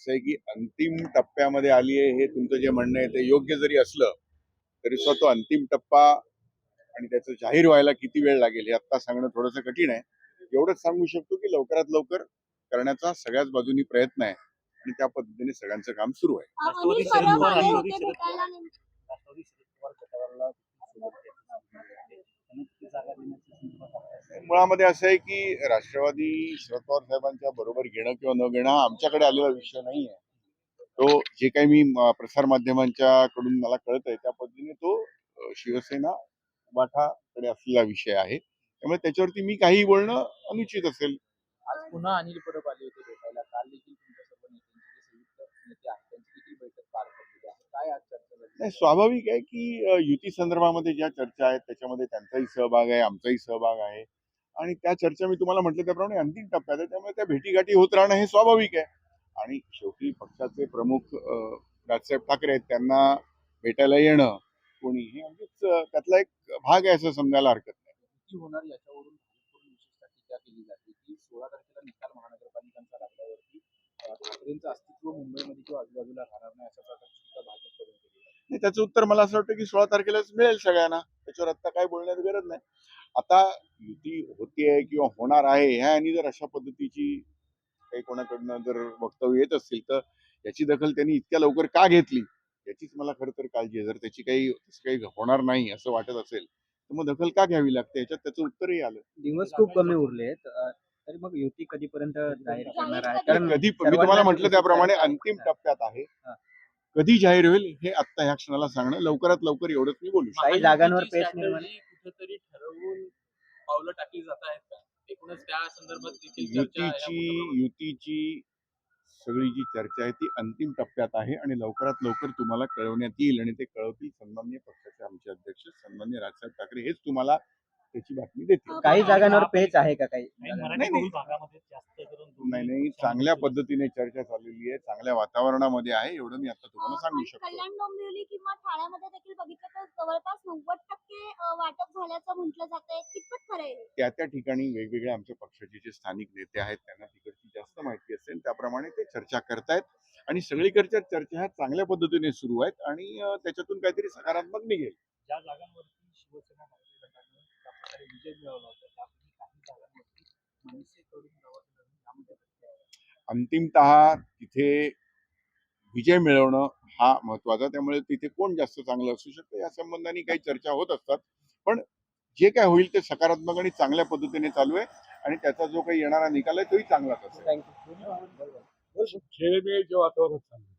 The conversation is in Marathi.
असं आहे की अंतिम टप्प्यामध्ये आली आहे हे तुमचं जे म्हणणं आहे ते योग्य जरी असलं तरी सुद्धा तो अंतिम टप्पा आणि त्याचं जाहीर व्हायला किती वेळ लागेल हे आत्ता सांगणं थोडंसं कठीण आहे. एवढंच सांगू शकतो की लवकरात लवकर करण्याचा सगळ्याच बाजूनी प्रयत्न आहे आणि त्या पद्धतीने सगळ्यांचं काम सुरू आहे राष्ट्रवादी अनिल शरद परब पवार आले राष्ट्रवादी होते शरद भेटायला पवार राष्ट्रवादी शरद पवार गटाला सोबत घेतलं. त्यांना किती जागा देण्याच्या संदर्भात आपल्या मुळामध्ये असं आहे की राष्ट्रवादी शरद पवार साहेबांच्या बरोबर घेणं किंवा न घेणं हा आमच्याकडे आलेला विषय नाही आहे. तो जे काही मी म- प्रसारमाध्यमांच्या कडून मला कळत आहे त्या पद्धतीने तो शिवसेना उबाठाकडे असलेला विषय आहे. त्यामुळे त्याच्यावरती मी काही बोलणं अनुचित असेल. आज पुन्हा अनिल परब आले होते भेटायला. काल देखील नाही स्वाभाविक आहे की युती संदर्भामध्ये ज्या चर्चा आहेत त्याच्यामध्ये त्यांचाही सहभाग आहे आमचाही सहभाग आहे. आणि त्या चर्चा मी तुम्हाला म्हटलं त्याप्रमाणे अंतिम टप्प्यात आहे. त्यामुळे त्या भेटीगाठी होत राहणं हे स्वाभाविक आहे. आणि शेवटी पक्षाचे प्रमुख राजसाहेब ठाकरे आहेत त्यांना भेटायला येणं कोणी हे अगदीच त्यातला एक भाग आहे असं समजायला हरकत नाही. होणार याच्यावरून भाजपकडून विशेषतः टीका केली जाते की सोळा तारखेला निकाल महानगरपालिकांचा लागल्यावरती अं, ठाकरेंचं अस्तित्व मुंबईमध्ये किंवा आजूबाजूला राहणार नाही अशा प्रकारची टीका भाजपकडून केली जाते. नाही त्याचं उत्तर मला असं वाटतं की सोळा तारखेलाच मिळेल सगळ्यांना. त्याच्यावर आता काय बोलण्याची गरज नाही. आता युती होतीये किंवा होणार आहे ह्या आणि जर अशा पद्धतीची काही कोणाकडनं जर वक्तव्य येत असतील तर याची दखल त्यांनी इतक्या लवकर का घेतली? याचीच मला खरं तर काळजी आहे. जर त्याची काही तसं काही होणार नाही असं वाटत असेल तर मग दखल का घ्यावी लागते? याच्यात त्याचं उत्तरही आलं. दिवस खूप कमी उरले तरी मग युती कधीपर्यंत जाहीर करणार आहे? कारण कधी मी तुम्हाला म्हटलं त्याप्रमाणे. अंतिम टप्प्यात आहे. कधी जाहीर होईल हे आत्ता ह्या क्षणाला सांगणं लवकरात लवकर एवढंच मी बोलू. शकतो. काही जागांवर कुठेतरी ठरवून पावलं टाकली जात आहेत का? एकूणच त्या संदर्भात युतीची युतीची सगळी जी चर्चा आहे ती अंतिम टप्प्यात आहे आणि लवकरात लवकर तुम्हाला कळवण्यात येईल आणि ते कळवतील सन्मान्य पक्षाचे आमचे अध्यक्ष सन्मान्य राजसाहेब ठाकरे हेच तुम्हाला त्याची बातमी देतील. काही जागांवर पेच आहे का काही? नाही, बहुल भागामध्ये जास्त करून दोन्ही नाही नाही. चांगल्या पद्धतीने चर्चा चाललेली आहे. चांगल्या वातावरणामध्ये आहे. एवढं मी आता तुम्हाला सांगू शकतो. कल्याण डोंबिवली किंवा ठाण्यामध्ये देखील बघितलं तर जवळपास नव्वद टक्के वाटप झाल्याचं म्हटलं जातंय. कितपत खरं आहे हे? त्या त्या ठिकाणी वेगवेगळ्या आमच्या पक्षाचे जे स्थानिक नेते आहेत त्यांना तिकडची जास्त माहिती असेल त्याप्रमाणे ते चर्चा करतायत. आणि सगळीकडच्या चर्चा ह्या चांगल्या पद्धतीने सुरू आहेत. आणि त्याच्यातून काहीतरी सकारात्मक निघेल. ज्या जागांवरती शिवसेना अंतिमतः तिथे विजय मिळवणं हा महत्त्वाचा त्यामुळे तिथे कोण जास्त चांगलं असू शकतं या संबंधाने काही चर्चा होत असतात. पण जे काय होईल ते सकारात्मक आणि चांगल्या पद्धतीने चालू आहे आणि त्याचा जो काही येणारा निकाल आहे तोही चांगलाच असेल. You. खेळमेळीचे वातावरण चालू आहे.